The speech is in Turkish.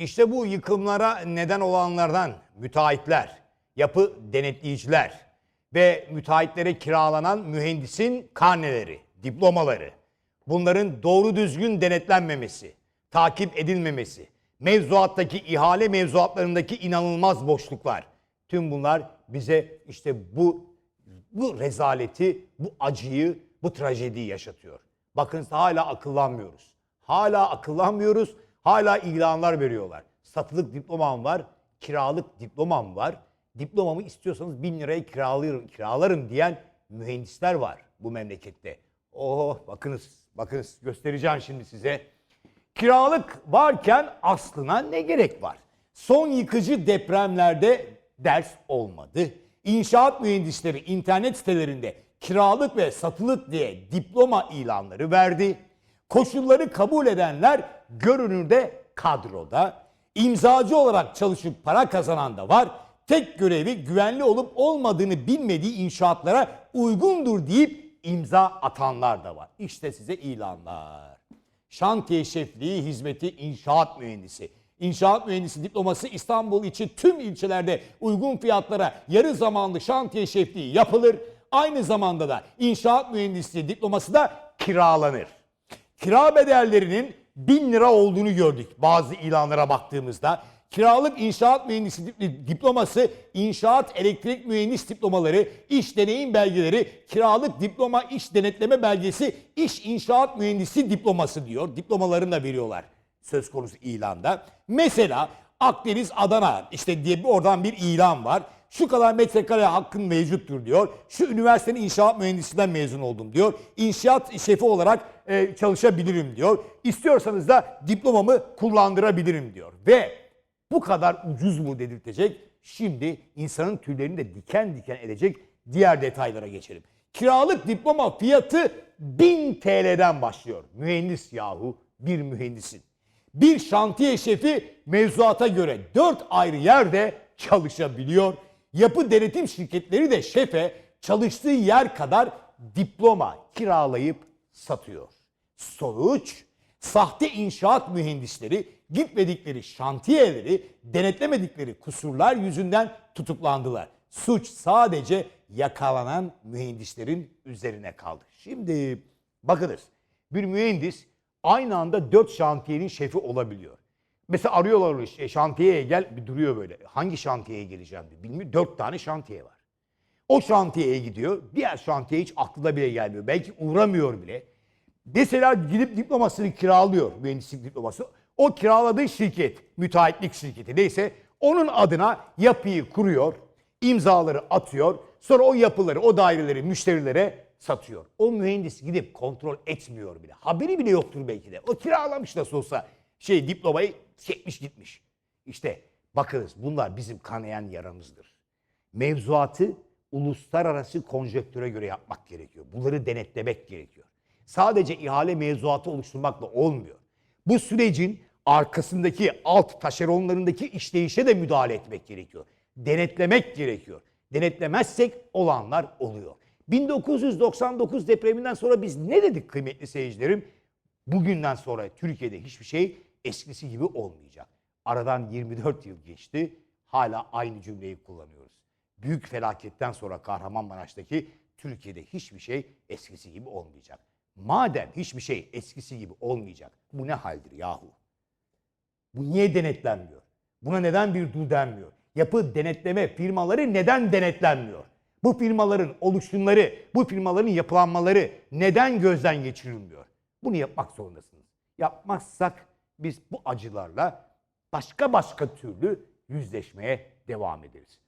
İşte bu yıkımlara neden olanlardan müteahhitler, yapı denetleyiciler ve müteahhitlere kiralanan mühendisin karneleri, diplomaları, bunların doğru düzgün denetlenmemesi, takip edilmemesi, mevzuattaki ihale mevzuatlarındaki inanılmaz boşluklar, tüm bunlar bize işte bu bu rezaleti, bu acıyı, bu trajediyi yaşatıyor. Bakın hala akıllanmıyoruz. Hala akıllanmıyoruz. Hala ilanlar veriyorlar. Satılık diplomam var, kiralık diplomam var. Diplomamı istiyorsanız bin liraya kiralarım, kiralarım diyen mühendisler var bu memlekette. Oh bakınız, bakınız göstereceğim şimdi size. Kiralık varken aslına ne gerek var? Son yıkıcı depremlerde ders olmadı. İnşaat mühendisleri internet sitelerinde kiralık ve satılık diye diploma ilanları verdi. Koşulları kabul edenler görünürde kadroda. İmzacı olarak çalışıp para kazanan da var. Tek görevi güvenli olup olmadığını bilmediği inşaatlara uygundur deyip imza atanlar da var. İşte size ilanlar. Şantiye şefliği hizmeti inşaat mühendisi. İnşaat mühendisi diploması İstanbul için tüm ilçelerde uygun fiyatlara yarı zamanlı şantiye şefliği yapılır. Aynı zamanda da inşaat mühendisliği diploması da kiralanır. Kira bedellerinin 1000 lira olduğunu gördük bazı ilanlara baktığımızda. Kiralık inşaat mühendisi dip- diploması, inşaat elektrik mühendis diplomaları, iş deneyim belgeleri, kiralık diploma iş denetleme belgesi, iş inşaat mühendisi diploması diyor. Diplomalarını da veriyorlar söz konusu ilanda. Mesela Akdeniz Adana işte diye bir oradan bir ilan var. Şu kadar metrekare hakkın mevcuttur diyor. Şu üniversitenin inşaat mühendisinden mezun oldum diyor. İnşaat şefi olarak e, çalışabilirim diyor. İstiyorsanız da diplomamı kullandırabilirim diyor. Ve bu kadar ucuz mu dedirtecek? Şimdi insanın tüylerini de diken diken edecek diğer detaylara geçelim. Kiralık diploma fiyatı 1000 TL'den başlıyor. Mühendis yahu bir mühendisin. Bir şantiye şefi mevzuata göre 4 ayrı yerde çalışabiliyor. Yapı denetim şirketleri de şefe çalıştığı yer kadar diploma kiralayıp satıyor. Sonuç sahte inşaat mühendisleri gitmedikleri şantiyeleri denetlemedikleri kusurlar yüzünden tutuklandılar. Suç sadece yakalanan mühendislerin üzerine kaldı. Şimdi bakınız bir mühendis aynı anda dört şantiyenin şefi olabiliyor. Mesela arıyorlar işte, şantiyeye gel bir duruyor böyle. Hangi şantiyeye geleceğim diye bilmiyor. Dört tane şantiye var. O şantiyeye gidiyor. Diğer şantiye hiç aklına bile gelmiyor. Belki uğramıyor bile. Mesela gidip diplomasını kiralıyor mühendislik diploması. O kiraladığı şirket, müteahhitlik şirketi neyse onun adına yapıyı kuruyor, imzaları atıyor. Sonra o yapıları, o daireleri müşterilere satıyor. O mühendis gidip kontrol etmiyor bile. Haberi bile yoktur belki de. O kiralamış nasıl olsa şey diplomayı çekmiş gitmiş. İşte bakınız bunlar bizim kanayan yaramızdır. Mevzuatı uluslararası konjektüre göre yapmak gerekiyor. Bunları denetlemek gerekiyor. Sadece ihale mevzuatı oluşturmakla olmuyor. Bu sürecin arkasındaki alt taşeronlarındaki işleyişe de müdahale etmek gerekiyor. Denetlemek gerekiyor. Denetlemezsek olanlar oluyor. 1999 depreminden sonra biz ne dedik kıymetli seyircilerim? Bugünden sonra Türkiye'de hiçbir şey eskisi gibi olmayacak. Aradan 24 yıl geçti. Hala aynı cümleyi kullanıyoruz. Büyük felaketten sonra Kahramanmaraş'taki Türkiye'de hiçbir şey eskisi gibi olmayacak. Madem hiçbir şey eskisi gibi olmayacak, bu ne haldir yahu? Bu niye denetlenmiyor? Buna neden bir dur denmiyor? Yapı denetleme firmaları neden denetlenmiyor? Bu firmaların oluşumları, bu firmaların yapılanmaları neden gözden geçirilmiyor? Bunu yapmak zorundasınız. Yapmazsak biz bu acılarla başka başka türlü yüzleşmeye devam ederiz.